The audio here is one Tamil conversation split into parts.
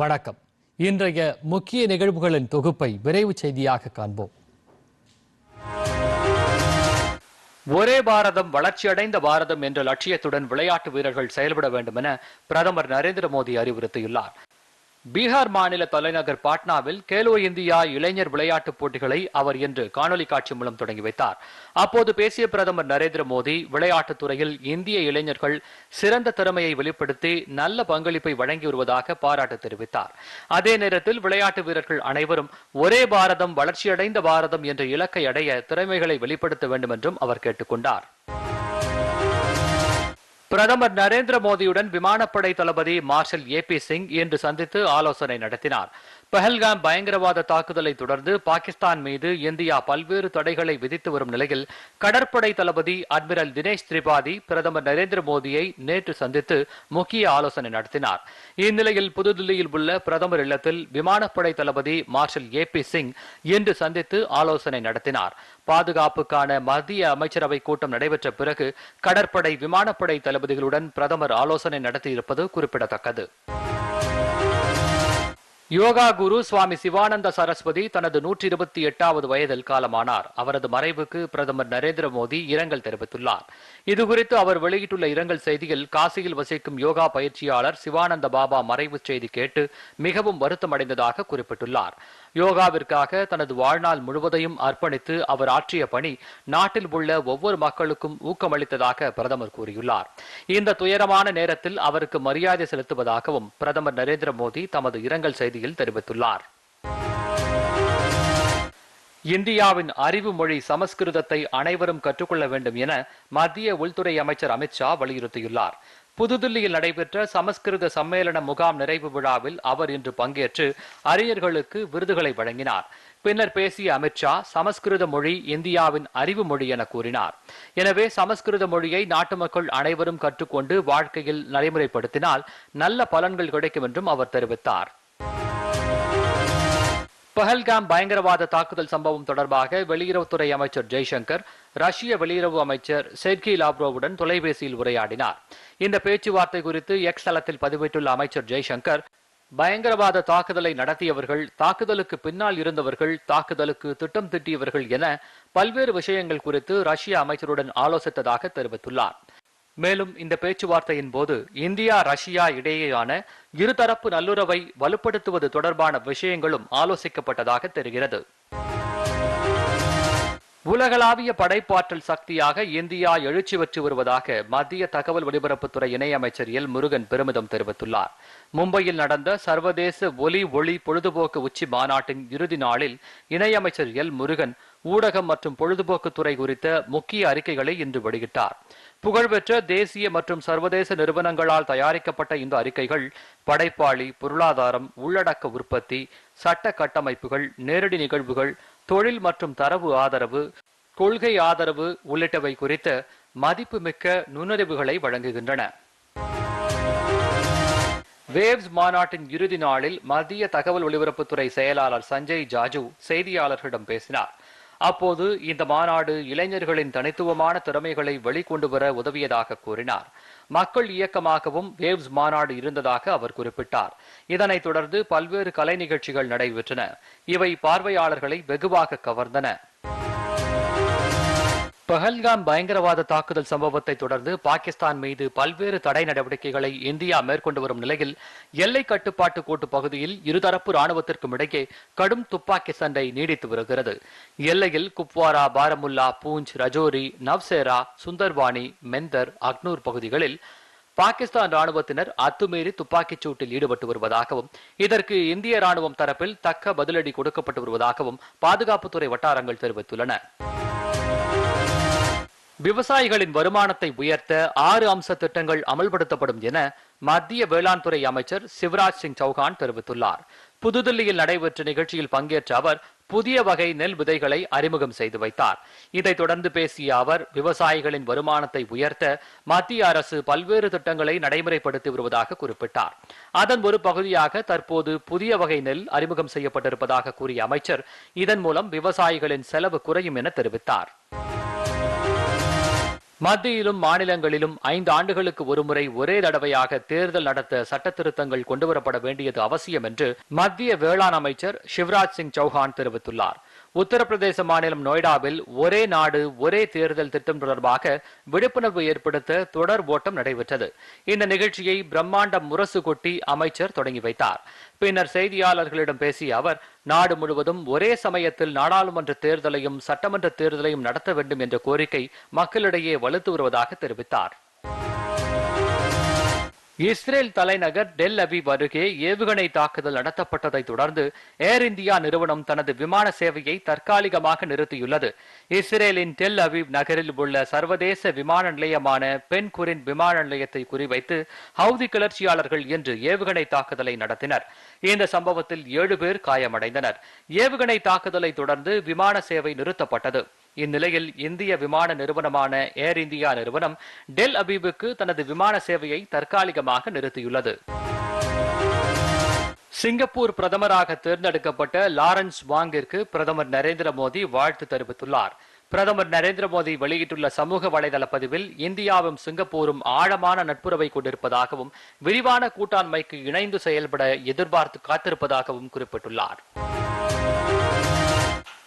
வணக்கம். இன்றைய முக்கிய நிகழ்வுகளின் தொகுப்பை விரைவு செய்தியாக காண்போம். ஒரே பாரதம் வளர்ச்சியடைந்த பாரதம் என்ற லட்சியத்துடன் விளையாட்டு வீரர்கள் செயல்பட வேண்டும் என பிரதமர் நரேந்திர மோடி அறிவுறுத்தியுள்ளார். பீகார் மாநில தலைநகர் பாட்னாவில் கேலோ இந்தியா இளைஞர் விளையாட்டுப் போட்டிகளை அவர் இன்று காணொலி காட்சி மூலம் தொடங்கி வைத்தார். அப்போது பேசிய பிரதமர் நரேந்திர மோடி விளையாட்டுத் துறையில் இந்திய இளைஞர்கள் சிறந்த திறமையை வெளிப்படுத்தி நல்ல பங்களிப்பை வழங்கி வருவதாக பாராட்டு தெரிவித்தார். அதே நேரத்தில் விளையாட்டு வீரர்கள் அனைவரும் ஒரே பாரதம் வளர்ச்சியடைந்த பாரதம் என்ற இலக்கை அடைய திறமைகளை வெளிப்படுத்த வேண்டும் என்றும் அவர் கேட்டுக்கொண்டார் பிரதமர் நரேந்திர மோடியுடன் விமானப்படை தளபதி மார்ஷல் ஏ பி சிங் இன்று சந்தித்து ஆலோசனை நடத்தினார். பஹல்காம் பயங்கரவாத தாக்குதலை தொடர்ந்து பாகிஸ்தான் மீது இந்தியா பல்வேறு தடைகளை விதித்து வரும் நிலையில் கடற்படை தளபதி அட்மிரல் தினேஷ் திரிபாதி பிரதமர் நரேந்திர மோடியை நேற்று சந்தித்து முக்கிய ஆலோசனை நடத்தினார். இந்நிலையில் புதுதில்லியில் உள்ள பிரதமர் இல்லத்தில் விமானப்படை தளபதி மார்ஷல் ஏ பி சிங் இன்று சந்தித்து ஆலோசனை நடத்தினார். பாதுகாப்புக்கான மத்திய அமைச்சரவை கூட்டம் நடைபெற்ற பிறகு கடற்படை விமானப்படை தளபதிகளுடன் பிரதமர் ஆலோசனை நடத்தியிருப்பது குறிப்பிடத்தக்கது. யோகா குரு சுவாமி சிவானந்த சரஸ்வதி தனது நூற்றி இருபத்தி எட்டாவது வயதில் காலமானார். அவரது மறைவுக்கு பிரதமர் நரேந்திர மோடி இரங்கல் தெரிவித்துள்ளார். இதுகுறித்து அவர் வெளியிட்டுள்ள இரங்கல் செய்தியில் காசியில் வசிக்கும் யோகா பயிற்சியாளர் சிவானந்த பாபா மறைவு செய்தி கேட்டு மிகவும் வருத்தமடைந்ததாக குறிப்பிட்டுள்ளார். யோகாவிற்காக தனது வாழ்நாள் முழுவதையும் அர்ப்பணித்து அவர் ஆற்றிய பணி நாட்டில் உள்ள ஒவ்வொரு மக்களுக்கும் ஊக்கமளித்ததாக பிரதமர் கூறியுள்ளார். இந்த துயரமான நேரத்தில் அவருக்கு மரியாதை செலுத்துவதாகவும் பிரதமர் நரேந்திர மோடி தமது இரங்கல் செய்தியில் தெரிவித்துள்ளார். இந்தியாவின் அறிவு மொழி சமஸ்கிருதத்தை அனைவரும் கற்றுக்கொள்ள வேண்டும் என மத்திய உள்துறை அமைச்சர் அமித்ஷா வலியுறுத்தியுள்ளார். புதுதில்லியில் நடைபெற்ற சமஸ்கிருத சம்மேளன முகாம் நிறைவு விழாவில் அவர் இன்று பங்கேற்று அரியர்களுக்கு விருதுகளை வழங்கினார். பின்னர் பேசிய அமித்ஷா சமஸ்கிருத மொழி இந்தியாவின் அறிவு மொழி என கூறினார். எனவே சமஸ்கிருத மொழியை நாட்டு மக்கள் அனைவரும் கற்றுக்கொண்டு வாழ்க்கையில் நடைமுறைப்படுத்தினால் நல்ல பலன்கள் கிடைக்கும் என்றும் அவர் தெரிவித்தார். பஹல்காம் பயங்கரவாத தாக்குதல் சம்பவம் தொடர்பாக வெளியுறவுத்துறை அமைச்சர் ஜெய்சங்கர் ரஷ்ய வெளியுறவு அமைச்சர் செர்கி லாப்ரோவுடன் தொலைபேசியில் உரையாடினார். இந்த பேச்சுவார்த்தை குறித்து எக்ஸ் தளத்தில் பதிவிட்டுள்ள அமைச்சர் ஜெய்சங்கர் பயங்கரவாத தாக்குதலை நடத்தியவர்கள் தாக்குதலுக்கு பின்னால் இருந்தவர்கள் தாக்குதலுக்கு திட்டம் திட்டியவர்கள் என பல்வேறு விஷயங்கள் குறித்து ரஷ்ய அமைச்சருடன் ஆலோசித்ததாக தெரிவித்துள்ளார். மேலும் இந்த பேச்சுவார்த்தையின் போது இந்தியா ரஷ்யா இடையேயான இருதரப்பு நல்லுறவை வலுப்படுத்துவது தொடர்பான விஷயங்களும் ஆலோசிக்கப்பட்டதாக தெரிகிறது. உலகளாவிய படைப்பாற்றல் சக்தியாக இந்தியா எழுச்சி பெற்று வருவதாக மத்திய தகவல் ஒலிபரப்புத்துறை இணையமைச்சர் எல். முருகன் பெருமிதம் தெரிவித்துள்ளார். மும்பையில் நடந்த சர்வதேச ஒலி ஒளி பொழுதுபோக்கு உச்சி மாநாட்டின் இறுதி நாளில் இணையமைச்சர் எல். முருகன் ஊடகம் மற்றும் பொழுதுபோக்கு துறை குறித்த முக்கிய அறிக்கைகளை இன்று வெளியிட்டார். புகழ்பெற்ற தேசிய மற்றும் சர்வதேச நிறுவனங்களால் தயாரிக்கப்பட்ட இந்த அறிக்கைகள் படைப்பாளி பொருளாதாரம் உள்ளடக்க உற்பத்தி சட்ட கட்டமைப்புகள் நேரடி நிகழ்வுகள் தொழில் மற்றும் தரவு ஆதரவு கொள்கை ஆதரவு உள்ளிட்டவை குறித்த மதிப்புமிக்க நுண்ணறிவுகளை வழங்குகின்றன. வேவ்ஸ் மாநாட்டின் இறுதி நாளில் மத்திய தகவல் ஒலிபரப்புத்துறை செயலாளர் சஞ்சய் ஜாஜு செய்தியாளர்களிடம் பேசினார். அப்போது இந்த மாநாடு இளைஞர்களின் தனித்துவமான திறமைகளை வெளிக்கொண்டு வர உதவியதாக கூறினார். மக்கள் இயக்கமாகவும் வேவ்ஸ் மாநாடு இருந்ததாக அவர் குறிப்பிட்டார். இதனைத் தொடர்ந்து பல்வேறு கலை நிகழ்ச்சிகள் நடைபெற்றன. இவை பார்வையாளர்களை வெகுவாக கவர்ந்தன. பஹல்காம் பயங்கரவாத தாக்குதல் சம்பவத்தை தொடர்ந்து பாகிஸ்தான் மீது பல்வேறு தடை நடவடிக்கைகளை இந்தியா மேற்கொண்டு வரும் நிலையில் எல்லை கட்டுப்பாட்டு கோட்டு பகுதியில் இருதரப்பு ராணுவத்திற்கும் இடையே கடும் துப்பாக்கி சண்டை நீடித்து வருகிறது. எல்லையில் குப்வாரா பாரமுல்லா பூஞ்ச் ரஜோரி நவ்சேரா சுந்தர்வானி மெந்தர் அக்னூர் பகுதிகளில் பாகிஸ்தான் ராணுவத்தினர் அத்துமீறி துப்பாக்கிச் சூட்டில் ஈடுபட்டு வருவதாகவும் இதற்கு இந்திய ராணுவம் தரப்பில் தக்க பதிலடி கொடுக்கப்பட்டு வருவதாகவும் பாதுகாப்புத்துறை வட்டாரங்கள் தெரிவித்துள்ளன. விவசாயிகளின் வருமானத்தை உயர்த்த ஆறு அம்ச திட்டங்கள் அமல்படுத்தப்படும் என மத்திய வேளாண் துறை அமைச்சர் சிவராஜ் சிங் சௌகான் தெரிவித்துள்ளார். புதுதில்லியில் நடைபெற்ற நிகழ்ச்சியில் பங்கேற்ற அவர் புதிய வகை நெல் விதைகளை அறிமுகம் செய்து வைத்தார். இதைத் தொடர்ந்து பேசிய அவர் விவசாயிகளின் வருமானத்தை உயர்த்த மத்திய அரசு பல்வேறு திட்டங்களை நடைமுறைப்படுத்தி வருவதாக குறிப்பிட்டார். அதன் ஒரு பகுதியாக தற்போது புதிய வகை நெல் அறிமுகம் செய்யப்பட்டிருப்பதாக கூறிய அமைச்சர் இதன் மூலம் விவசாயிகளின் செலவு குறையும் என தெரிவித்தார். மத்தியிலும் மாநிலங்களிலும் ஐந்து ஆண்டுகளுக்கு ஒருமுறை ஒரே தடவையாக தேர்தல் நடத்த சட்ட திருத்தங்கள் கொண்டுவரப்பட வேண்டியது அவசியம் என்று மத்திய வேளாண் அமைச்சர் சிவராஜ் சிங் சௌஹான் தெரிவித்துள்ளார். உத்தரப்பிரதேச மாநிலம் நொய்டாவில் ஒரே நாடு ஒரே தேர்தல் திட்டம் தொடர்பாக விழிப்புணர்வு ஏற்படுத்த தொடர் ஓட்டம் நடைபெற்றது. இந்த நிகழ்ச்சியை பிரம்மாண்ட முரசு கொட்டி அமைச்சர் தொடங்கி வைத்தார். பின்னர் செய்தியாளர்களிடம் பேசிய அவர் நாடு முழுவதும் ஒரே சமயத்தில் நாடாளுமன்ற தேர்தலையும் சட்டமன்ற தேர்தலையும் நடத்த வேண்டும் என்ற கோரிக்கை மக்களிடையே வலுத்து வருவதாக தெரிவித்தார். இஸ்ரேல் தலைநகர் டெல் அவி அருகே ஏவுகணை தாக்குதல் நடத்தப்பட்டதை தொடர்ந்து ஏர் இந்தியா நிறுவனம் தனது விமான சேவையை தற்காலிகமாக நிறுத்தியுள்ளது. இஸ்ரேலின் டெல் அவிவ் நகரில் உள்ள சர்வதேச விமான நிலையமான பென்குரின் விமான நிலையத்தை குறிவைத்து ஹவுதி கிளர்ச்சியாளர்கள் இன்று ஏவுகணை தாக்குதலை நடத்தினர். இந்த சம்பவத்தில் ஏழு பேர் காயமடைந்தனர். ஏவுகணை தாக்குதலை தொடர்ந்து விமான சேவை நிறுத்தப்பட்டது. இந்நிலையில் இந்திய விமான நிறுவனமான ஏர் இந்தியா நிறுவனம் டெல் அபீபுக்கு தனது விமான சேவையை தற்காலிகமாக நிறுத்தியுள்ளது. சிங்கப்பூர் பிரதமராக தேர்ந்தெடுக்கப்பட்ட லாரன்ஸ் வாங்கிற்கு பிரதமர் நரேந்திர மோடி வாழ்த்து தெரிவித்துள்ளார். பிரதமர் நரேந்திர மோடி வெளியிட்டுள்ள சமூக வலைதள பதிவில் இந்தியாவும் சிங்கப்பூரும் ஆழமான நட்புறவை கொண்டிருப்பதாகவும் விரிவான கூட்டாண்மைக்கு இணைந்து செயல்பட எதிர்பார்த்து காத்திருப்பதாகவும் குறிப்பிட்டுள்ளார்.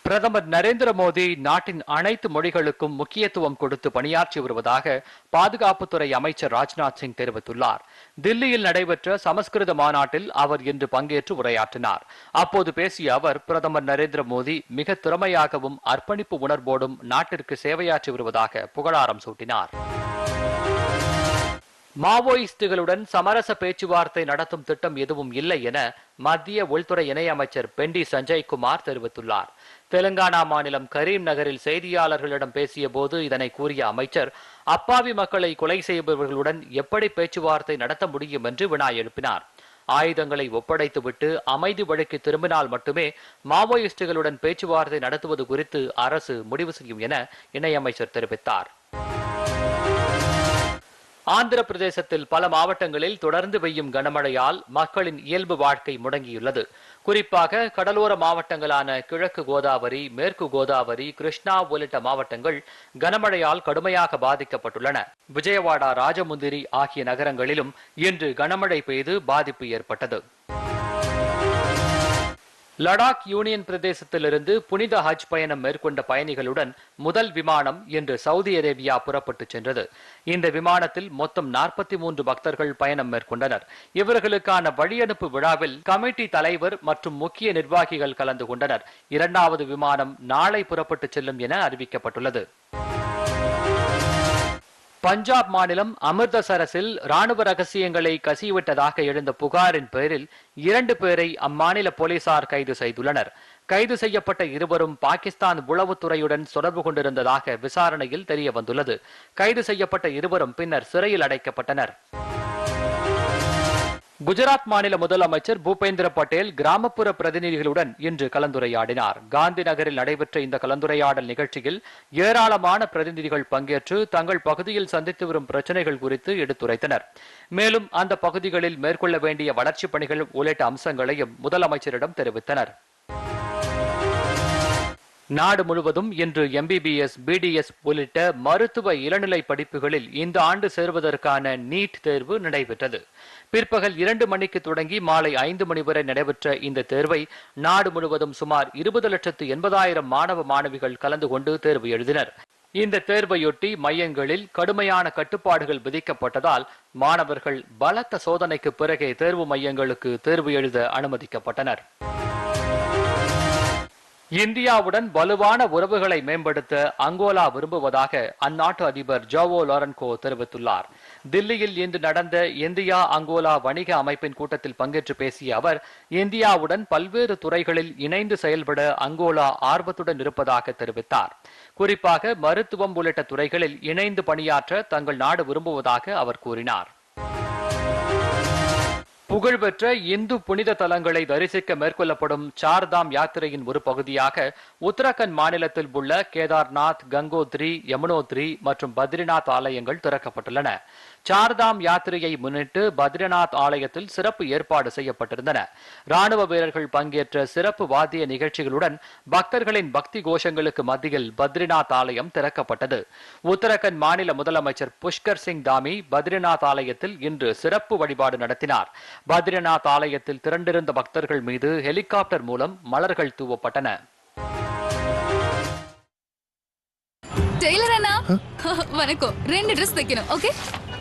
பிரதமர் நரேந்திர மோடி நாட்டின் அனைத்து மொழிகளுக்கும் முக்கியத்துவம் கொடுத்து பணியாற்றி வருவதாக பாதுகாப்புத்துறை அமைச்சர் ராஜ்நாத் சிங் தெரிவித்துள்ளார். தில்லியில் நடைபெற்ற சமஸ்கிருத மாநாட்டில் அவர் இன்று பங்கேற்று உரையாற்றினார். அப்போது பேசிய அவர் பிரதமர் நரேந்திர மோடி மிக திறமையாகவும் அர்ப்பணிப்பு உணர்வோடும் நாட்டிற்கு சேவையாற்றி வருவதாக புகழாரம் சூட்டினார். மாவோயிஸ்டுகளுடன் சமரச பேச்சுவார்த்தை நடத்தும் திட்டம் எதுவும் இல்லை என மத்திய உள்துறை இணையமைச்சர் பெண்டி சஞ்சய் குமார் தெரிவித்துள்ளார். தெலுங்கானா மாநிலம் கரீம் நகரில் செய்தியாளர்களிடம் பேசிய போது இதனை கூறிய அமைச்சர் அப்பாவி மக்களை கொலை செய்பவர்களுடன் எப்படி பேச்சுவார்த்தை நடத்த முடியும்? என்று வினா எழுப்பினார். ஆயுதங்களை ஒப்படைத்துவிட்டு அமைதி வழிக்கு திரும்பினால் மட்டுமே மாவோயிஸ்டுகளுடன் பேச்சுவார்த்தை நடத்துவது குறித்து அரசு முடிவு செய்யும் என இணையமைச்சர் தெரிவித்தார். ஆந்திர பிரதேசத்தில் பல மாவட்டங்களில் தொடர்ந்து பெய்யும் கனமழையால் மக்களின் இயல்பு வாழ்க்கை முடங்கியுள்ளது. குறிப்பாக கடலோர மாவட்டங்களான கிழக்கு கோதாவரி மேற்கு கோதாவரி கிருஷ்ணா உள்ளிட்ட மாவட்டங்கள் கனமழையால் கடுமையாக பாதிக்கப்பட்டுள்ளன. விஜயவாடா ராஜமுந்திரி ஆகிய நகரங்களிலும் இன்று கனமழை பெய்து பாதிப்பு ஏற்பட்டது. லடாக் யூனியன் பிரதேசத்திலிருந்து புனித ஹஜ் பயணம் மேற்கொண்ட பயணிகளுடன் முதல் விமானம் இன்று சவுதி அரேபியா புறப்பட்டுச் சென்றது. இந்த விமானத்தில் மொத்தம் நாற்பத்தி மூன்று பக்தர்கள் பயணம் மேற்கொண்டனர். இவர்களுக்கான வழியனுப்பு விழாவில் கமிட்டி தலைவர் மற்றும் முக்கிய நிர்வாகிகள் கலந்து கொண்டனர். இரண்டாவது விமானம் நாளை புறப்பட்டுச் செல்லும் என அறிவிக்கப்பட்டுள்ளது. பஞ்சாப் மாநிலம் அமிர்தசரஸில் ராணுவ ரகசியங்களை கசிவிட்டதாக எழுந்த புகாரின் பேரில் இரண்டு பேரை அம்மாநில போலீசார் கைது செய்துள்ளனர். கைது செய்யப்பட்ட இருவரும் பாகிஸ்தான் உளவுத்துறையுடன் தொடர்பு கொண்டிருந்ததாக விசாரணையில் தெரிய வந்துள்ளது கைது செய்யப்பட்ட இருவரும் பின்னர் சிறையில் அடைக்கப்பட்டனர். குஜராத் மாநில முதலமைச்சர் பூபேந்திர பட்டேல் கிராமப்புற பிரதிநிதிகளுடன் இன்று கலந்துரையாடினார். காந்தி நகரில் நடைபெற்ற இந்த கலந்துரையாடல் நிகழ்ச்சியில் ஏராளமான பிரதிநிதிகள் பங்கேற்று தங்கள் பகுதியில் சந்தித்து வரும் பிரச்சனைகள் குறித்து எடுத்துரைத்தனர். மேலும் அந்த பகுதிகளில் மேற்கொள்ள வேண்டிய வளர்ச்சிப் பணிகள் உள்ளிட்ட அம்சங்களையும் முதலமைச்சரிடம் தெரிவித்தனர். நாடு முழுவதும் இன்று எம்பிபிஎஸ் பிடிஎஸ் உள்ளிட்ட மருத்துவ இளநிலை படிப்புகளில் இந்த ஆண்டு சேர்வதற்கான நீட் தேர்வு நடைபெற்றது. பிற்பகல் இரண்டு மணிக்கு தொடங்கி மாலை ஐந்து மணி வரை நடைபெற்ற இந்த தேர்வை நாடு முழுவதும் சுமார் இருபது லட்சத்து எண்பதாயிரம் மாணவ மாணவிகள் கலந்து கொண்டு தேர்வு எழுதினர். இந்த தேர்வையொட்டி மையங்களில் கடுமையான கட்டுப்பாடுகள் விதிக்கப்பட்டதால் மாணவர்கள் பலத்த சோதனைக்கு பிறகே தேர்வு மையங்களுக்கு தேர்வு எழுத அனுமதிக்கப்பட்டனர். இந்தியாவுடன் வலுவான உறவுகளை மேம்படுத்த அங்கோலா விரும்புவதாக அந்நாட்டு அதிபர் ஜோவோ லாரன்கோ தெரிவித்துள்ளார். தில்லியில் இன்று நடந்த இந்தியா அங்கோலா வணிக அமைப்பின் கூட்டத்தில் பங்கேற்று பேசிய அவர் இந்தியாவுடன் பல்வேறு துறைகளில் இணைந்து செயல்பட அங்கோலா ஆர்வத்துடன் இருப்பதாக தெரிவித்தார். குறிப்பாக மருத்துவம் உள்ளிட்ட துறைகளில் இணைந்து பணியாற்ற தங்கள் நாடு விரும்புவதாக அவர் கூறினார். புகழ்பெற்ற இந்து புனித தலங்களை தரிசிக்க மேற்கொள்ளப்படும் சார்தாம் யாத்திரையின் ஒரு பகுதியாக உத்தரகண்ட் மாநிலத்தில் உள்ள கேதார்நாத் கங்கோத்ரி யமுனோத்ரி மற்றும் பத்ரிநாத் ஆலயங்கள் திறக்கப்பட்டுள்ளன. சார்தாம் யாத்திரையை முன்னிட்டு பத்ரிநாத் ஆலயத்தில் சிறப்பு ஏற்பாடு செய்யப்பட்டிருந்தன. ராணுவ வீரர்கள் பங்கேற்ற சிறப்பு வாத்திய நிகழ்ச்சிகளுடன் பக்தர்களின் பக்தி கோஷங்களுக்கு மத்தியில் பத்ரிநாத் ஆலயம் திறக்கப்பட்டது. உத்தரகண்ட் மாநில முதலமைச்சர் புஷ்கர் சிங் தாமி பத்ரிநாத் ஆலயத்தில் இன்று சிறப்பு வழிபாடு நடத்தினார். பத்ரிநாத் ஆலயத்தில் திரண்டிருந்த பக்தர்கள் மீது ஹெலிகாப்டர் மூலம் மலர்கள் தூவப்பட்டன. டெய்லர் அண்ணா? வணக்கம். ரெண்டு ட்ரெஸ் தைக்கணும் ஓகே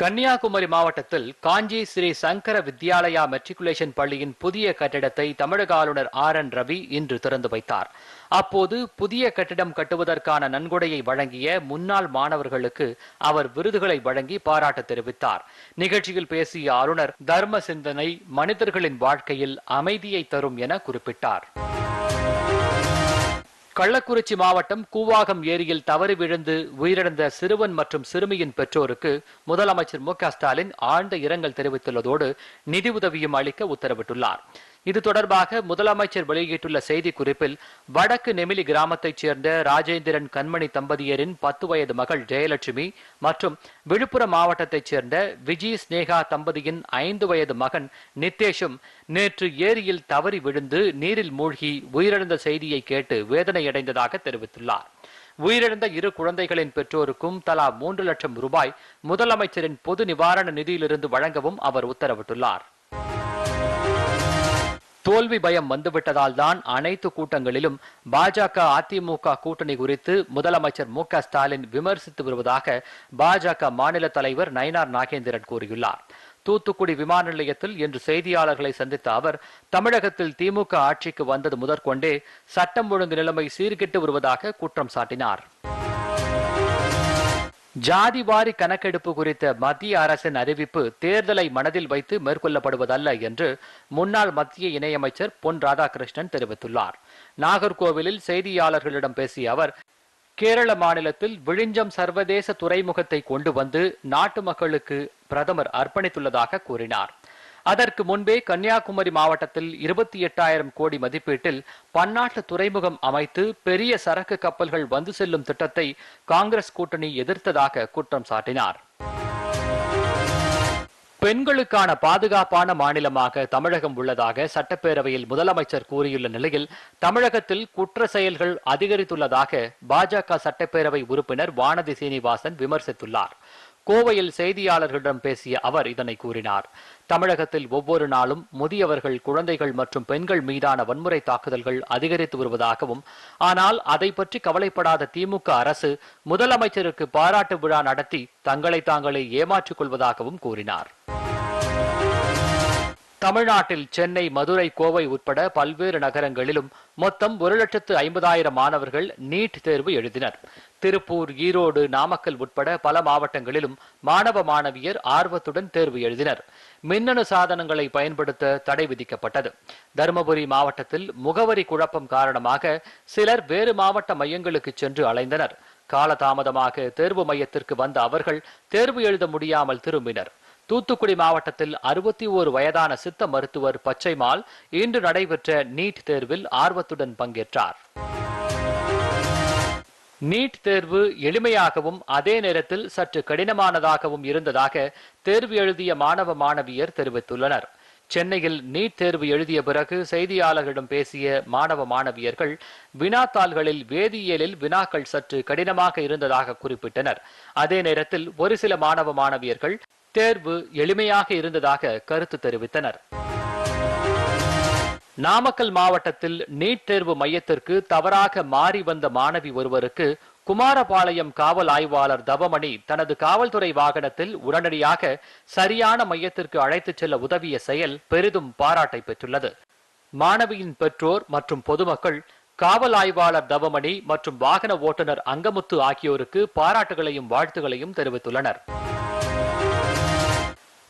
கன்னியாகுமரி மாவட்டத்தில் காஞ்சி ஸ்ரீ சங்கர வித்யாலயா மெட்ரிகுலேஷன் பள்ளியின் புதிய கட்டிடத்தை தமிழக ஆளுநர் ஆர் என் ரவி இன்று திறந்து வைத்தார். அப்போது புதிய கட்டிடம் கட்டுவதற்கான நன்கொடையை வழங்கிய முன்னாள் மாணவர்களுக்கு அவர் விருதுகளை வழங்கி பாராட்டு தெரிவித்தார். நிகழ்ச்சியில் பேசிய ஆளுநர் தர்ம சிந்தனை மனிதர்களின் வாழ்க்கையில் அமைதியை தரும் என குறிப்பிட்டார். கள்ளக்குறிச்சி மாவட்டம் கூவாகம் ஏரியில் தவறி விழுந்து உயிரிழந்த சிறுவன் மற்றும் சிறுமியின் பெற்றோருக்கு முதலமைச்சர் மு ஸ்டாலின் ஆழ்ந்த இரங்கல் தெரிவித்துள்ளதோடு நிதி உதவியும் அளிக்க உத்தரவிட்டுள்ளார். இது தொடர்பாக முதலமைச்சர் வெளியிட்டுள்ள செய்திக்குறிப்பில் வடக்கு நெமிலி கிராமத்தைச் சேர்ந்த ராஜேந்திரன் கண்மணி தம்பதியரின் பத்து வயது மகள் ஜெயலட்சுமி மற்றும் விழுப்புரம் மாவட்டத்தைச் சேர்ந்த விஜி ஸ்னேகா தம்பதியின் ஐந்து வயது மகன் நித்தேஷும் நேற்று ஏரியில் தவறி விழுந்து நீரில் மூழ்கி உயிரிழந்த செய்தியை கேட்டு வேதனையடைந்ததாக தெரிவித்துள்ளார். உயிரிழந்த இரு குழந்தைகளின் பெற்றோருக்கும் தலா மூன்று லட்சம் ரூபாய் முதலமைச்சரின் பொது நிவாரண நிதியிலிருந்து வழங்கவும் அவர் உத்தரவிட்டுள்ளார். தோல்வி பயம் வந்துவிட்டதால் தான் அனைத்து கூட்டங்களிலும் பாஜக அதிமுக கூட்டணி குறித்து முதலமைச்சர் மு க ஸ்டாலின் விமர்சித்து வருவதாக பாஜக மாநில தலைவர் நயினார் நாகேந்திரன் கூறியுள்ளார். தூத்துக்குடி விமான நிலையத்தில் இன்று செய்தியாளர்களை சந்தித்த அவர் தமிழகத்தில் திமுக ஆட்சிக்கு வந்தது முதற்கொண்டே சட்டம் ஒழுங்கு நிலைமை சீர்கெட்டு வருவதாக குற்றம் சாட்டினார். ஜாதிவாரி கணக்கெடுப்பு குறித்த மத்திய அரசின் அறிவிப்பு தேர்தலை மனதில் வைத்து மேற்கொள்ளப்படுவதல்ல என்று முன்னாள் மத்திய இணையமைச்சர் பொன் ராதாகிருஷ்ணன் தெரிவித்துள்ளார். நாகர்கோவிலில் செய்தியாளர்களிடம் பேசிய அவர் கேரள மாநிலத்தில் விழிஞ்சம் சர்வதேச துறைமுகத்தை கொண்டு வந்து நாட்டு மக்களுக்கு பிரதமர் அர்ப்பணித்துள்ளதாக கூறினார். அதற்கு முன்பே கன்னியாகுமரி மாவட்டத்தில் இருபத்தி எட்டாயிரம் கோடி மதிப்பீட்டில் பன்னாட்டு துறைமுகம் அமைத்து பெரிய சரக்கு கப்பல்கள் வந்து செல்லும் திட்டத்தை காங்கிரஸ் கூட்டணி எதிர்த்ததாக குற்றம் சாட்டினார். பெண்களுக்கான பாதுகாப்பான மாநிலமாக தமிழகம் உள்ளதாக சட்டப்பேரவையில் முதலமைச்சர் கூறியுள்ள நிலையில் தமிழகத்தில் குற்ற செயல்கள் அதிகரித்துள்ளதாக பாஜக சட்டப்பேரவை உறுப்பினர் வானதி சீனிவாசன் விமர்சித்துள்ளார். கோவையில் செய்தியாளர்களிடம் பேசிய அவர் இதனை கூறினார். தமிழகத்தில் ஒவ்வொரு நாளும் முதியவர்கள் குழந்தைகள் மற்றும் பெண்கள் மீதான வன்முறை தாக்குதல்கள் அதிகரித்து வருவதாகவும் ஆனால் அதை பற்றி கவலைப்படாத திமுக அரசு முதலமைச்சருக்கு பாராட்டு விழா நடத்தி தங்களை தாங்களே ஏமாற்றிக் கொள்வதாகவும் கூறினார். தமிழ்நாட்டில் சென்னை மதுரை கோவை உட்பட பல்வேறு நகரங்களிலும் மொத்தம் ஒரு லட்சத்து ஐம்பதாயிரம் மாணவர்கள் நீட் தேர்வு எழுதினர். திருப்பூர் ஈரோடு நாமக்கல் உட்பட பல மாவட்டங்களிலும் மாணவ மாணவியர் ஆர்வத்துடன் தேர்வு எழுதினர். மின்னணு சாதனங்களை பயன்படுத்த தடை விதிக்கப்பட்டது. தருமபுரி மாவட்டத்தில் முகவரி குழப்பம் காரணமாக சிலர் வேறு மாவட்ட மையங்களுக்கு சென்று அலைந்தனர். காலதாமதமாக தேர்வு மையத்திற்கு வந்த அவர்கள் தேர்வு எழுத முடியாமல் திரும்பினர். தூத்துக்குடி மாவட்டத்தில் அறுபத்தி ஓரு வயதான சித்த மருத்துவர் பச்சைமால் இன்று நடைபெற்ற நீட் தேர்வில் ஆர்வத்துடன் பங்கேற்றார். நீட் தேர்வு எளிமையாகவும் அதே நேரத்தில் சற்று கடினமானதாகவும் இருந்ததாக தேர்வு எழுதிய மாணவ மாணவியர் தெரிவித்துள்ளனர். சென்னையில் நீட் தேர்வு எழுதிய பிறகு செய்தியாளர்களிடம் பேசிய மாணவ மாணவியர்கள் வினாத்தாள்களில் வேதியியலில் வினாக்கள் சற்று கடினமாக இருந்ததாக குறிப்பிட்டனர். அதே நேரத்தில் ஒரு சில மாணவ மாணவியர்கள் தேர்வு எளிமையாக இருந்ததாக கருத்து தெரிவித்தனர். நாமக்கல் மாவட்டத்தில் நீட் தேர்வு மையத்திற்கு தவறாக மாறி வந்த மாணவி ஒருவருக்கு குமாரபாளையம் காவல் ஆய்வாளர் தவமணி தனது காவல்துறை வாகனத்தில் உடனடியாக சரியான மையத்திற்கு அழைத்துச் செல்ல உதவிய செயல் பெரிதும் பாராட்டை பெற்றுள்ளது. மாணவியின் பெற்றோர் மற்றும் பொதுமக்கள் காவல் ஆய்வாளர் தவமணி மற்றும் வாகன ஓட்டுநர் அங்கமுத்து ஆகியோருக்கு பாராட்டுகளையும் வாழ்த்துகளையும் தெரிவித்துள்ளனர்.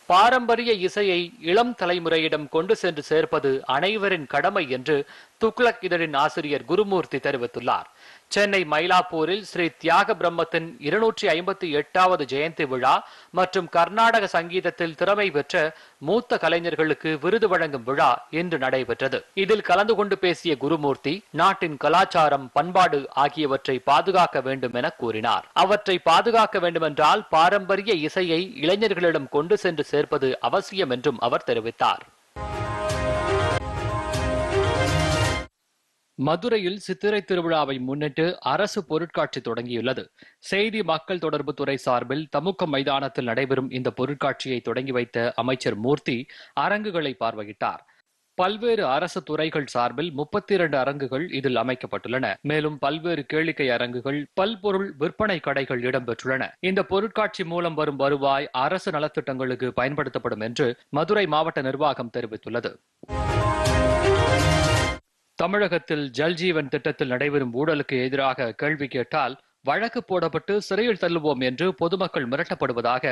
பாரம்பரிய இசையை இளம் தலைமுறையிடம் கொண்டு சென்று சேர்ப்பது அனைவரின் கடமை என்று துக்ளக் இதழின் ஆசிரியர் குருமூர்த்தி தெரிவித்துள்ளார். சென்னை மயிலாப்பூரில் ஸ்ரீ தியாக பிரம்மத்தின் இருநூற்றி ஐம்பத்தி எட்டாவது ஜெயந்தி விழா மற்றும் கர்நாடக சங்கீதத்தில் திறமை பெற்ற மூத்த கலைஞர்களுக்கு விருது வழங்கும் விழா இன்று நடைபெற்றது. இதில் கலந்து கொண்டு பேசிய குருமூர்த்தி நாட்டின் கலாச்சாரம் பண்பாடு ஆகியவற்றை பாதுகாக்க வேண்டும் என கூறினார். அவற்றை பாதுகாக்க வேண்டுமென்றால் பாரம்பரிய இசையை இளைஞர்களிடம் கொண்டு சென்று சேர்ப்பது அவசியம் என்றும் அவர் தெரிவித்தார். மதுரையில் சித்திரை திருவிழாவை முன்னிட்டு அரசு பொருட்காட்சி தொடங்கியுள்ளது. செய்தி மக்கள் தொடர்பு துறை சார்பில் தமுக்க மைதானத்தில் நடைபெறும் இந்த பொருட்காட்சியை தொடங்கி வைத்த அமைச்சர் மூர்த்தி அரங்குகளை பார்வையிட்டார். பல்வேறு அரசு துறைகள் சார்பில் முப்பத்தி இரண்டு அரங்குகள் இதில் அமைக்கப்பட்டுள்ளன. மேலும் பல்வேறு கேளிக்கை அரங்குகள் பல்பொருள் விற்பனை கடைகள் இடம்பெற்றுள்ளன. இந்த பொருட்காட்சி மூலம் வரும் வருவாய் அரசு நலத்திட்டங்களுக்கு பயன்படுத்தப்படும் என்று மதுரை மாவட்ட நிர்வாகம் தெரிவித்துள்ளது. தமிழகத்தில் ஜல்ஜீவன் திட்டத்தில் நடைபெறும் ஊழலுக்கு எதிராக கேள்வி கேட்டால் வழக்கு போடப்பட்டு சிறையில் தள்ளுவோம் என்று பொதுமக்கள் மிரட்டப்படுவதாக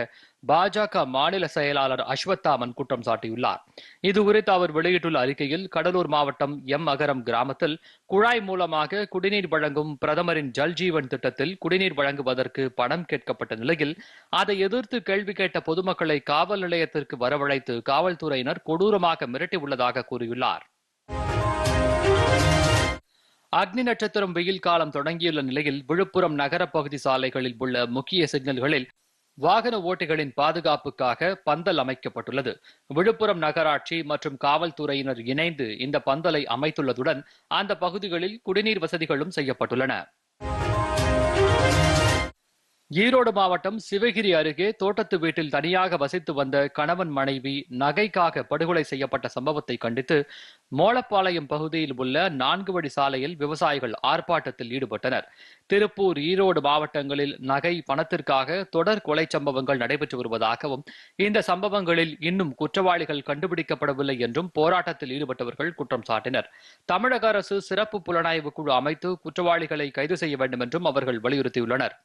பாஜக மாநில செயலாளர் அஸ்வத்தாமன் குற்றம் சாட்டியுள்ளார். இது குறித்து அவர் வெளியிட்டுள்ள அறிக்கையில் கடலூர் மாவட்டம் எம். அகரம் கிராமத்தில் குழாய் மூலமாக குடிநீர் வழங்கும் பிரதமரின் ஜல்ஜீவன் திட்டத்தில் குடிநீர் வழங்குவதற்கு பணம் கேட்கப்பட்ட நிலையில் அதை எதிர்த்து கேள்வி கேட்ட பொதுமக்களை காவல் நிலையத்திற்கு வரவழைத்து காவல்துறையினர் கொடூரமாக மிரட்டியுள்ளதாக கூறியுள்ளார். அக்னி நட்சத்திரம் வெயில் காலம் தொடங்கியுள்ள நிலையில் விழுப்புரம் நகர பகுதி சாலைகளில் உள்ள முக்கிய சிக்னல்களில் வாகன ஓட்டிகளின் பாதுகாப்புக்காக பந்தல் அமைக்கப்பட்டுள்ளது. விழுப்புரம் நகராட்சி மற்றும் காவல்துறையினர் இணைந்து இந்த பந்தலை அமைத்துள்ளதுடன் அந்த பகுதிகளில் குடிநீர் வசதிகளும் செய்யப்பட்டுள்ளன. ஈரோடு மாவட்டம் சிவகிரி அருகே தோட்டத்து வீட்டில் தனியாக வசித்து வந்த கணவன் மனைவி நகைக்காக படுகொலை செய்யப்பட்ட சம்பவத்தை கண்டித்து மோளப்பாளையம் பகுதியில் உள்ள நான்கு வழி சாலையில் விவசாயிகள் ஆர்ப்பாட்டத்தில் ஈடுபட்டனர். திருப்பூர் ஈரோடு மாவட்டங்களில் நகை பணத்திற்காக தொடர் கொலை சம்பவங்கள் நடைபெற்று வருவதாகவும் இந்த சம்பவங்களில் இன்னும் குற்றவாளிகள் கண்டுபிடிக்கப்படவில்லை என்றும் போராட்டத்தில் ஈடுபட்டவர்கள் குற்றம் சாட்டினர். தமிழக அரசு சிறப்பு புலனாய்வு குழு அமைத்து குற்றவாளிகளை கைது செய்ய வேண்டும் என்றும் அவர்கள் வலியுறுத்தியுள்ளனர்.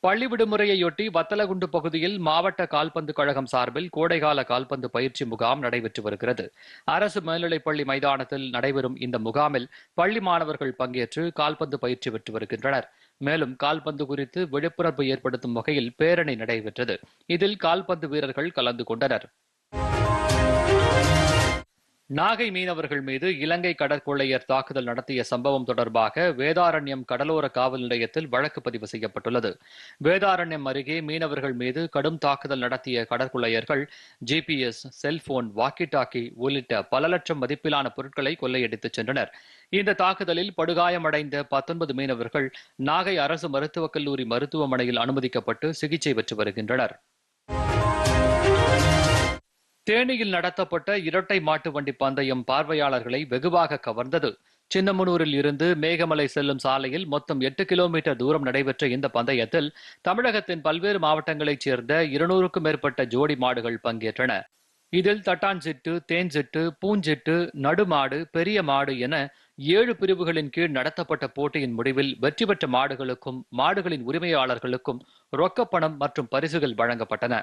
பள்ளி விடுமுறையொட்டி வத்தலகுண்டு பகுதியில் மாவட்ட கால்பந்து கழகம் சார்பில் கோடைகால கால்பந்து பயிற்சி முகாம் நடைபெற்று வருகிறது. அரசு மேல்நிலைப்பள்ளி மைதானத்தில் நடைபெறும் இந்த முகாமில் பள்ளி மாணவர்கள் பங்கேற்று கால்பந்து பயிற்சி பெற்று வருகின்றனர். மேலும் கால்பந்து குறித்து விழிப்புணர்வு ஏற்படுத்தும் வகையில் பேரணி நடைபெற்றது. இதில் கால்பந்து வீரர்கள் கலந்து கொண்டனர். நாகை மீனவர்கள் மீது இலங்கை கடற்கொள்ளையர் தாக்குதல் நடத்திய சம்பவம் தொடர்பாக வேதாரண்யம் கடலோர காவல் நிலையத்தில் வழக்கு பதிவு செய்யப்பட்டுள்ளது. வேதாரண்யம் அருகே மீனவர்கள் மீது கடும் தாக்குதல் நடத்திய கடற்கொள்ளையர்கள் ஜிபிஎஸ் செல்போன் வாக்கி டாக்கி உள்ளிட்ட பல லட்சம் மதிப்பிலான பொருட்களை கொள்ளையடித்துச் சென்றனர். இந்த தாக்குதலில் படுகாயமடைந்த பத்தொன்பது மீனவர்கள் நாகை அரசு மருத்துவக் கல்லூரி மருத்துவமனையில் அனுமதிக்கப்பட்டு சிகிச்சை பெற்று வருகின்றனர். தேனியில் நடத்தப்பட்ட இரட்டை மாட்டு வண்டி பந்தயம் பார்வையாளர்களை வெகுவாக கவர்ந்தது. சின்னமனூரில் இருந்து மேகமலை செல்லும் சாலையில் மொத்தம் எட்டு கிலோமீட்டர் தூரம் நடைபெற்ற இந்த பந்தயத்தில் தமிழகத்தின் பல்வேறு மாவட்டங்களைச் சேர்ந்த இருநூறுக்கும் மேற்பட்ட ஜோடி மாடுகள் பங்கேற்றன. இதில் தட்டாஞ்சிட்டு தேன்சிட்டு பூஞ்சிட்டு நடுமாடு பெரிய மாடு என ஏழு பிரிவுகளின் கீழ் நடத்தப்பட்ட போட்டியின் முடிவில் வெற்றி பெற்ற மாடுகளுக்கும் மாடுகளின் உரிமையாளர்களுக்கும் ரொக்கப்பணம் மற்றும் பரிசுகள் வழங்கப்பட்டன.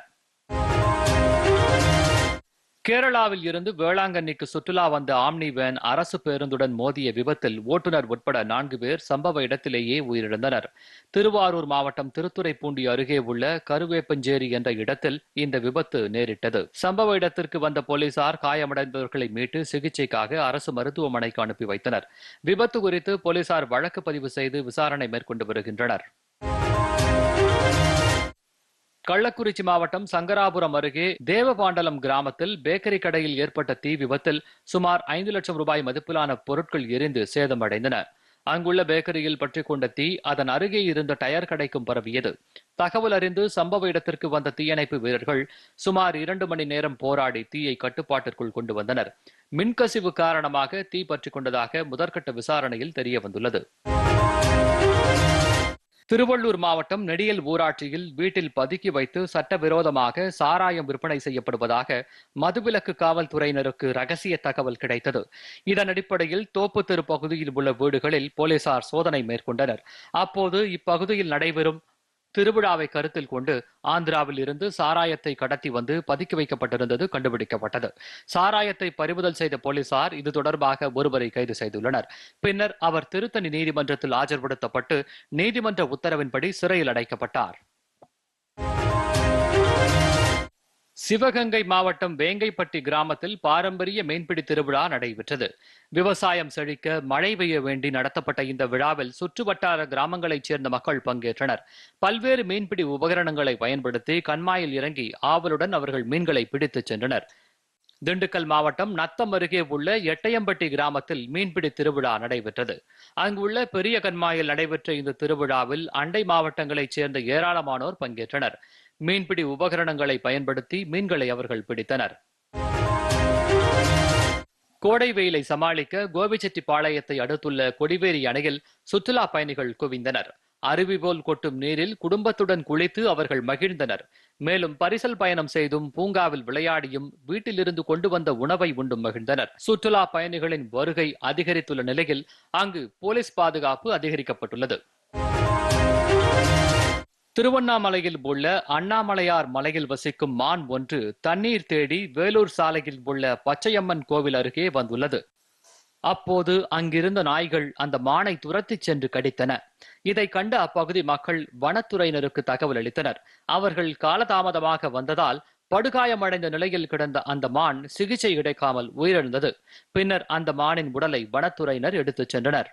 கேரளாவில் இருந்து வேளாங்கண்ணிக்கு சுற்றுலா வந்த ஆம்னி வேன் அரசு பேருந்துடன் மோதிய விபத்தில் ஓட்டுநர் உட்பட நான்கு பேர் சம்பவ இடத்திலேயே உயிரிழந்தனர். திருவாரூர் மாவட்டம் திருத்துறைப்பூண்டி அருகே உள்ள கருவேப்பஞ்சேரி என்ற இடத்தில் இந்த விபத்து நேரிட்டது. சம்பவ இடத்திற்கு வந்த போலீசார் காயமடைந்தவர்களை மீட்டு சிகிச்சைக்காக அரசு மருத்துவமனைக்கு அனுப்பி வைத்தனர். விபத்து குறித்து போலீசார் வழக்கு பதிவு செய்து விசாரணை மேற்கொண்டு வருகின்றனர். கள்ளக்குறிச்சி மாவட்டம் சங்கராபுரம் அருகே தேவபாண்டலம் கிராமத்தில் பேக்கரி கடையில் ஏற்பட்ட தீ விபத்தில் சுமார் ஐந்து லட்சம் ரூபாய் மதிப்பிலான பொருட்கள் எரிந்து சேதமடைந்தன. அங்குள்ள பேக்கரியில் பற்றி கொண்ட தீ அதன் அருகே இருந்த டயர் கடைக்கும் பரவியது. தகவல் அறிந்து சம்பவ இடத்திற்கு வந்த தீயணைப்பு வீரர்கள் சுமார் இரண்டு மணி நேரம் போராடி தீயை கட்டுப்பாட்டிற்குள் கொண்டு வந்தனர். மின்கசிவு காரணமாக தீ பற்றி கொண்டதாக முதற்கட்ட விசாரணையில் தெரிய வந்துள்ளது திருவள்ளூர் மாவட்டம் நெடியல் ஊராட்சியில் வீட்டில் பதுக்கி வைத்து சட்டவிரோதமாக சாராயம் விற்பனை செய்யப்படுவதாக மதுவிலக்கு காவல்துறையினருக்கு ரகசிய தகவல் கிடைத்தது. இதன் அடிப்படையில் தோப்புத்தெரு பகுதியில் உள்ள வீடுகளில் போலீசார் சோதனை மேற்கொண்டனர். அப்போது இப்பகுதியில் நடைபெறும் திருவிழாவை கருத்தில் கொண்டு ஆந்திராவில் இருந்து சாராயத்தை கடத்தி வந்து பதுக்கி வைக்கப்பட்டிருந்தது கண்டுபிடிக்கப்பட்டது. சாராயத்தை பறிமுதல் செய்த போலீசார் இது தொடர்பாக ஒருவரை கைது செய்துள்ளனர். பின்னர் அவர் திருத்தணி நீதிமன்றத்தில் ஆஜர்படுத்தப்பட்டு நீதிமன்ற உத்தரவின்படி சிறையில் அடைக்கப்பட்டார். சிவகங்கை மாவட்டம் வேங்கைப்பட்டி கிராமத்தில் பாரம்பரிய மீன்பிடி திருவிழா நடைபெற்றது. விவசாயம் செழிக்க மழை பெய்ய வேண்டி நடத்தப்பட்ட இந்த விழாவில் சுற்றுவட்டார கிராமங்களைச் சேர்ந்த மக்கள் பங்கேற்றனர். பல்வேறு மீன்பிடி உபகரணங்களை பயன்படுத்தி கண்மாயில் இறங்கி ஆவலுடன் அவர்கள் மீன்களை பிடித்துச் சென்றனர். திண்டுக்கல் மாவட்டம் நத்தம் அருகே உள்ள எட்டயம்பட்டி கிராமத்தில் மீன்பிடி திருவிழா நடைபெற்றது. அங்குள்ள பெரிய கண்மாயில் நடைபெற்ற இந்த திருவிழாவில் அண்டை மாவட்டங்களைச் சேர்ந்த ஏராளமானோர் பங்கேற்றனர். மீன்பிடி உபகரணங்களை பயன்படுத்தி மீன்களை அவர்கள் பிடித்தனர். கோடை வெயிலை சமாளிக்க கோபிச்செட்டிப்பாளையத்தை அடுத்துள்ள கொடிவேரி அணையில் சுற்றுலா பயணிகள் குவிந்தனர். அருவி போல் கொட்டும் நீரில் குடும்பத்துடன் குளித்து அவர்கள் மகிழ்ந்தனர். மேலும் பரிசல் பயணம் செய்தும் பூங்காவில் விளையாடியும் வீட்டிலிருந்து கொண்டு வந்த உணவை உண்டும் மகிழ்ந்தனர். சுற்றுலா பயணிகளின் வருகை அதிகரித்துள்ள நிலையில் அங்கு போலீஸ் பாதுகாப்பு அதிகரிக்கப்பட்டுள்ளது. திருவண்ணாமலையில் உள்ள அண்ணாமலையார் மலையில் வசிக்கும் மான் ஒன்று தண்ணீர் தேடி வேலூர் சாலையில் உள்ள பச்சையம்மன் கோவில் அருகே வந்துள்ளது. அப்போது அங்கிருந்த நாய்கள் அந்த மானை துரத்திச் சென்று கடித்தன. இதை கண்ட அப்பகுதி மக்கள் வனத்துறையினருக்கு தகவல் அளித்தனர். அவர்கள் காலதாமதமாக வந்ததால் படுகாயமடைந்த நிலையில் கிடந்த அந்த மான் சிகிச்சை கிடைக்காமல் உயிரிழந்தது. பின்னர் அந்த மானின் உடலை வனத்துறையினர் எடுத்துச் சென்றனர்.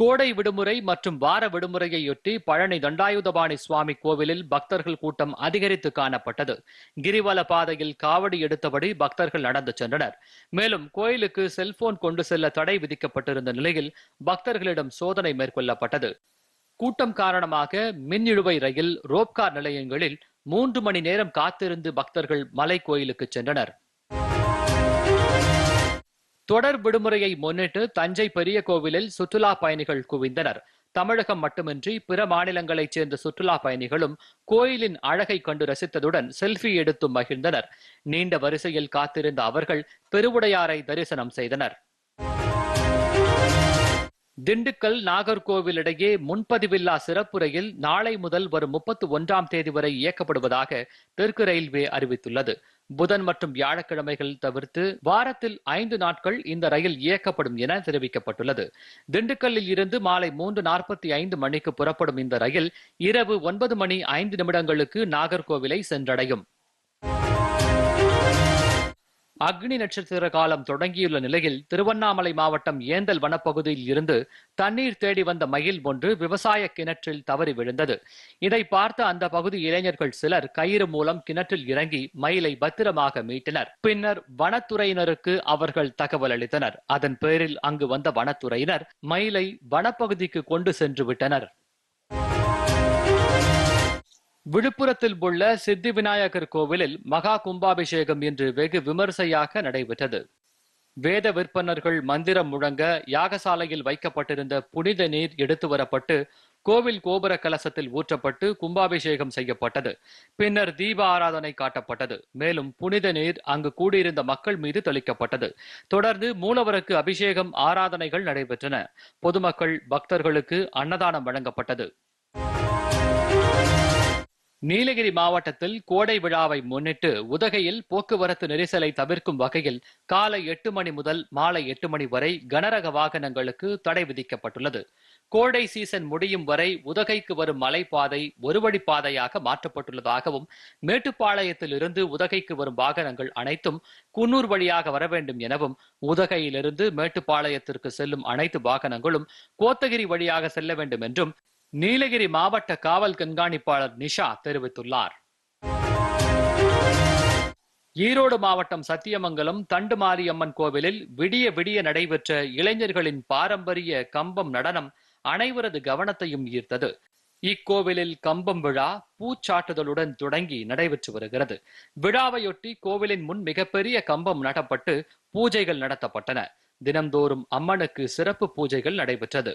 கோடை விடுமுறை மற்றும் வார விடுமுறையையொட்டி பழனி தண்டாயுதபாணி சுவாமி கோவிலில் பக்தர்கள் கூட்டம் அதிகரித்து காணப்பட்டது. கிரிவல பாதையில் காவடி எடுத்தபடி பக்தர்கள் நடந்து சென்றனர். மேலும் கோயிலுக்கு செல்போன் கொண்டு செல்ல தடை விதிக்கப்பட்டிருந்த நிலையில் பக்தர்களிடம் சோதனை மேற்கொள்ளப்பட்டது. கூட்டம் காரணமாக மின் இழுவை ரயில் ரோப்கார் நிலையங்களில் மூன்று மணி நேரம் காத்திருந்து பக்தர்கள் மலை கோயிலுக்கு சென்றனர். தொடர் விடுமுறையை முன்னிட்டு தஞ்சை பெரிய கோவிலில் சுற்றுலா பயணிகள் குவிந்தனர். தமிழகம் மட்டுமின்றி பிற மாநிலங்களைச் சேர்ந்த சுற்றுலா பயணிகளும் கோயிலின் அழகை கண்டு ரசித்ததுடன் செல்ஃபி எடுத்தும் மகிழ்ந்தனர். நீண்ட வரிசையில் காத்திருந்த அவர்கள் பெருவுடையாரை தரிசனம் செய்தனர். திண்டுக்கல் நாகர்கோவில் இடையே முன்பதிவில்லா சிறப்பு ரயில் நாளை முதல் வரும் முப்பத்தி ஒன்றாம் தேதி வரை இயக்கப்படுவதாக தெற்கு ரயில்வே அறிவித்துள்ளது. புதன் மற்றும் வியாழக்கிழமைகள் தவிர்த்து வாரத்தில் ஐந்து நாட்கள் இந்த ரயில் இயக்கப்படும் என தெரிவிக்கப்பட்டுள்ளது. திண்டுக்கல்லில் இருந்து மாலை மூன்று நாற்பத்தி ஐந்து மணிக்கு புறப்படும் இந்த ரயில் இரவு ஒன்பது மணி ஐந்து நிமிடங்களுக்கு நாகர்கோவிலை சென்றடையும். அக்னி நட்சத்திர காலம் தொடங்கியுள்ள நிலையில் திருவண்ணாமலை மாவட்டம் ஏந்தல் வனப்பகுதியில் இருந்து தண்ணீர் தேடி வந்த மயில் ஒன்று விவசாய கிணற்றில் தவறி விழுந்தது. இதை பார்த்த அந்த பகுதி இளைஞர்கள் சிலர் கயிறு மூலம் கிணற்றில் இறங்கி மயிலை பத்திரமாக மீட்டனர். பின்னர் வனத்துறையினருக்கு அவர்கள் தகவல் அளித்தனர். அதன் பேரில் அங்கு வந்த வனத்துறையினர் மயிலை வனப்பகுதிக்கு கொண்டு சென்று விட்டனர். விழுப்புரத்தில் உள்ள சித்தி விநாயகர் கோவிலில் மகா கும்பாபிஷேகம் இன்று வெகு விமர்சையாக நடைபெற்றது. வேத விற்பனர்கள் மந்திரம் முழங்க யாகசாலையில் வைக்கப்பட்டிருந்த புனித நீர் எடுத்து வரப்பட்டு கோவில் கோபுர கலசத்தில் ஊற்றப்பட்டு கும்பாபிஷேகம் செய்யப்பட்டது. பின்னர் தீப ஆராதனை காட்டப்பட்டது. மேலும் புனித நீர் அங்கு கூடியிருந்த மக்கள் மீது தெளிக்கப்பட்டது. தொடர்ந்து மூலவருக்கு அபிஷேகம் ஆராதனைகள் நடைபெற்றன. பொதுமக்கள் பக்தர்களுக்கு அன்னதானம் வழங்கப்பட்டது. நீலகிரி மாவட்டத்தில் கோடை விழாவை முன்னிட்டு உதகையில் போக்குவரத்து நெரிசலை தவிர்க்கும் வகையில் காலை எட்டு மணி முதல் மாலை எட்டு மணி வரை கனரக வாகனங்களுக்கு தடை விதிக்கப்பட்டுள்ளது. கோடை சீசன் முடியும் வரை உதகைக்கு வரும் மலைப்பாதை ஒருவழி பாதையாக மாற்றப்பட்டுள்ளதாகவும் மேட்டுப்பாளையத்தில் இருந்து உதகைக்கு வரும் வாகனங்கள் அனைத்தும் குன்னூர் வழியாக வர வேண்டும் எனவும் உதகையிலிருந்து மேட்டுப்பாளையத்திற்கு செல்லும் அனைத்து வாகனங்களும் கோத்தகிரி வழியாக செல்ல வேண்டும் என்றும் நீலகிரி மாவட்ட காவல் கண்காணிப்பாளர் நிஷா தெரிவித்துள்ளார். ஈரோடு மாவட்டம் சத்தியமங்கலம் தண்டுமாரியம்மன் கோவிலில் விடிய விடிய நடைபெற்ற இளைஞர்களின் பாரம்பரிய கம்பம் நடனம் அனைவரது கவனத்தையும் ஈர்த்தது. இக்கோவிலில் கம்பம் விழா பூச்சாட்டுதலுடன் தொடங்கி நடைபெற்று வருகிறது. விழாவையொட்டி கோவிலின் முன் மிகப்பெரிய கம்பம் நடப்பட்டு பூஜைகள் நடத்தப்பட்டன. தினம்தோறும் அம்மனுக்கு சிறப்பு பூஜைகள் நடைபெற்றது.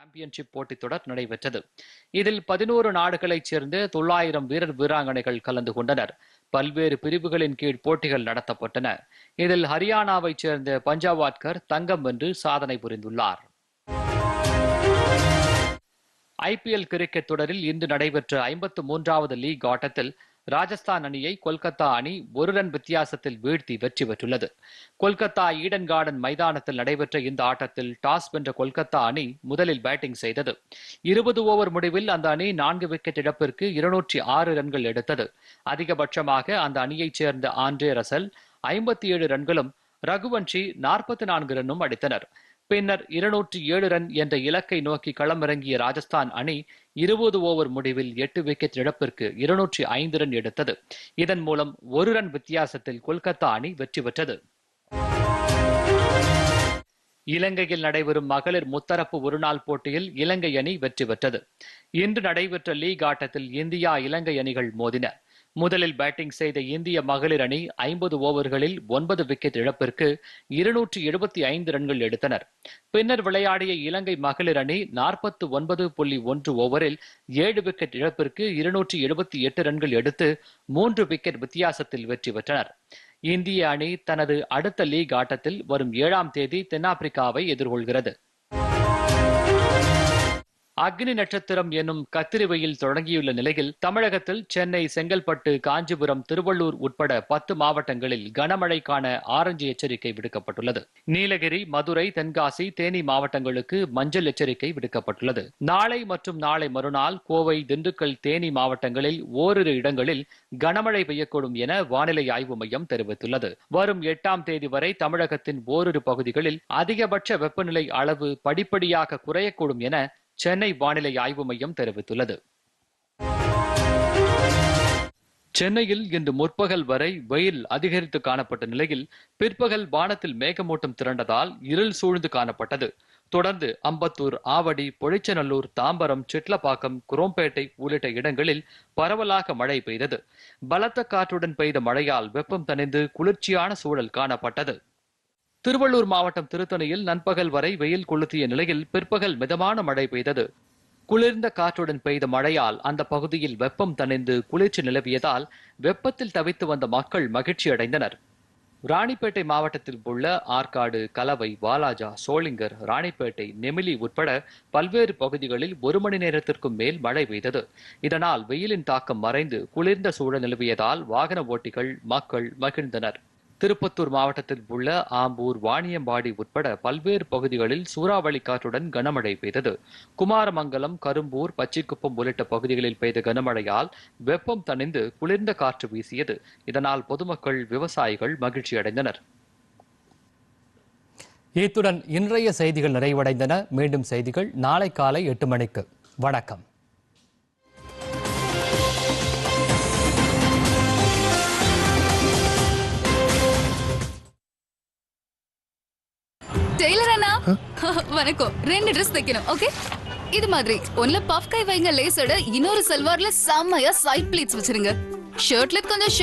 சாம்பியன்ஷிப் போட்டித் தொடர் நடைபெற்றது. இதில் பதினோரு நாடுகளைச் சேர்ந்த தொள்ளாயிரம் வீரர் வீராங்கனைகள் கலந்து கொண்டனர். பல்வேறு பிரிவுகளின் கீழ் போட்டிகள் நடத்தப்பட்டன. இதில் ஹரியானாவைச் சேர்ந்த பஞ்சாவாட்கர் தங்கம் வென்று சாதனை புரிந்துள்ளார். ஐபிஎல் கிரிக்கெட் தொடரில் இன்று நடைபெற்ற ஐம்பத்து மூன்றாவது லீக் ஆட்டத்தில் ராஜஸ்தான் அணியை கொல்கத்தா அணி ஒரு ரன் வித்தியாசத்தில் வீழ்த்தி வெற்றி பெற்றுள்ளது. கொல்கத்தா ஈடன் கார்டன் மைதானத்தில் நடைபெற்ற இந்த ஆட்டத்தில் டாஸ் வென்ற கொல்கத்தா அணி முதலில் பேட்டிங் செய்தது. இருபது ஓவர் முடிவில் அந்த அணி நான்கு விக்கெட் இழப்பிற்கு இருநூற்றி ஆறு ரன்கள் எடுத்தது. அதிகபட்சமாக அந்த அணியைச் சேர்ந்த ஆண்ட்ரே ரசல் ஐம்பத்தி ஏழு ரன்களும் ரகுவன்ஷி நாற்பத்தி நான்கு ரன்னும் அடித்தனர். பின்னர் இருநூற்றி ஏழு ரன் என்ற இலக்கை நோக்கி களமிறங்கிய ராஜஸ்தான் அணி இருபது ஓவர் முடிவில் எட்டு விக்கெட் இழப்பிற்கு இருநூற்றி ஐந்து ரன் எடுத்தது. இதன் மூலம் ஒரு ரன் வித்தியாசத்தில் கொல்கத்தா அணி வெற்றி பெற்றது. இலங்கையில் நடைபெறும் மகளிர் முத்தரப்பு ஒருநாள் போட்டியில் இலங்கை அணி வெற்றி பெற்றது. இன்று நடைபெற்ற லீக் ஆட்டத்தில் இந்தியா இலங்கை அணிகள் மோதின. முதலில் பேட்டிங் செய்த இந்திய மகளிர் அணி ஐம்பது ஓவர்களில் ஒன்பது விக்கெட் இழப்பிற்கு இருநூற்றி எழுபத்தி ஐந்து ரன்கள் எடுத்தனர். பின்னர் விளையாடிய இலங்கை மகளிர் அணி நாற்பத்து ஒன்பது புள்ளி ஒன்று ஓவரில் ஏழு விக்கெட் இழப்பிற்கு இருநூற்றி எழுபத்தி எட்டு ரன்கள் எடுத்து மூன்று விக்கெட் வித்தியாசத்தில் வெற்றி பெற்றனர். இந்திய அணி தனது அடுத்த லீக் ஆட்டத்தில் வரும் ஏழாம் தேதி தென்னாப்பிரிக்காவை எதிர்கொள்கிறது. அக்னி நட்சத்திரம் என்னும் கத்திரிவையில் தொடங்கியுள்ள நிலையில் தமிழகத்தில் சென்னை செங்கல்பட்டு காஞ்சிபுரம் திருவள்ளூர் உட்பட பத்து மாவட்டங்களில் கனமழைக்கான ஆரஞ்சு எச்சரிக்கை விடுக்கப்பட்டுள்ளது. நீலகிரி மதுரை தென்காசி தேனி மாவட்டங்களுக்கு மஞ்சள் எச்சரிக்கை விடுக்கப்பட்டுள்ளது. நாளை மற்றும் நாளை மறுநாள் கோவை திண்டுக்கல் தேனி மாவட்டங்களில் ஓரிரு இடங்களில் கனமழை பெய்யக்கூடும் என வானிலை ஆய்வு மையம் தெரிவித்துள்ளது. வரும் எட்டாம் தேதி வரை தமிழகத்தின் ஓரிரு பகுதிகளில் அதிகபட்ச வெப்பநிலை அளவு படிப்படியாக குறையக்கூடும் என சென்னை வானிலை ஆய்வு மையம் தெரிவித்துள்ளது. சென்னையில் இன்று முற்பகல் வரை வெயில் அதிகரித்து காணப்பட்ட நிலையில் பிற்பகல் வானத்தில் மேகமூட்டம் திரண்டதால் இருள் சூழ்ந்து காணப்பட்டது. தொடர்ந்து அம்பத்தூர் ஆவடி பொழிச்சநல்லூர் தாம்பரம் சிட்லப்பாக்கம் குரோம்பேட்டை உள்ளிட்ட இடங்களில் பரவலாக மழை பெய்தது. பலத்த காற்றுடன் பெய்த மழையால் வெப்பம் தணிந்து குளிர்ச்சியான சூழல் காணப்பட்டது. திருவள்ளூர் மாவட்டம் திருத்தணியில் நண்பகல் வரை வெயில் கொளுத்திய நிலையில் பிற்பகல் மிதமான மழை பெய்தது. குளிர்ந்த காற்றுடன் பெய்த மழையால் அந்த பகுதியில் வெப்பம் தணிந்து குளிர்ச்சி நிலவியதால் வெப்பத்தில் தவித்து வந்த மக்கள் மகிழ்ச்சி அடைந்தனர். ராணிப்பேட்டை மாவட்டத்தில் உள்ள ஆற்காடு கலவை வாலாஜா சோளிங்கர் ராணிப்பேட்டை நெமிலி உட்பட பல்வேறு பகுதிகளில் ஒரு மணி நேரத்திற்கும் மேல் மழை பெய்தது. இதனால் வெயிலின் தாக்கம் மறைந்து குளிர்ந்த சூழல் நிலவியதால் வாகன ஓட்டிகள் மக்கள் மகிழ்ந்தனர். திருப்பத்தூர் மாவட்டத்தில் உள்ள ஆம்பூர் வாணியம்பாடி உட்பட பல்வேறு பகுதிகளில் சூறாவளி காற்றுடன் கனமழை பெய்தது. குமாரமங்கலம் கரும்பூர் பச்சைக்குப்பம் உள்ளிட்ட பகுதிகளில் பெய்த கனமழையால் வெப்பம் தணிந்து குளிர்ந்த காற்று வீசியது. இதனால் பொதுமக்கள் விவசாயிகள் மகிழ்ச்சி அடைந்தனர். இத்துடன் இன்றைய செய்திகள் நிறைவடைந்தன. மீண்டும் செய்திகள் நாளை காலை எட்டு மணிக்கு. வணக்கம். வணக்கம். ரெண்டு ட்ரெஸ் தைக்கணும் ஓகே இது மாதிரி. ஒன்ல பஃப் கை வைங்க லேஸோட இன்னொரு சல்வார்ல செம்மையா சைட் ப்ளீட்ஸ் வச்சிருங்க. ஷர்ட்ல கொஞ்சம்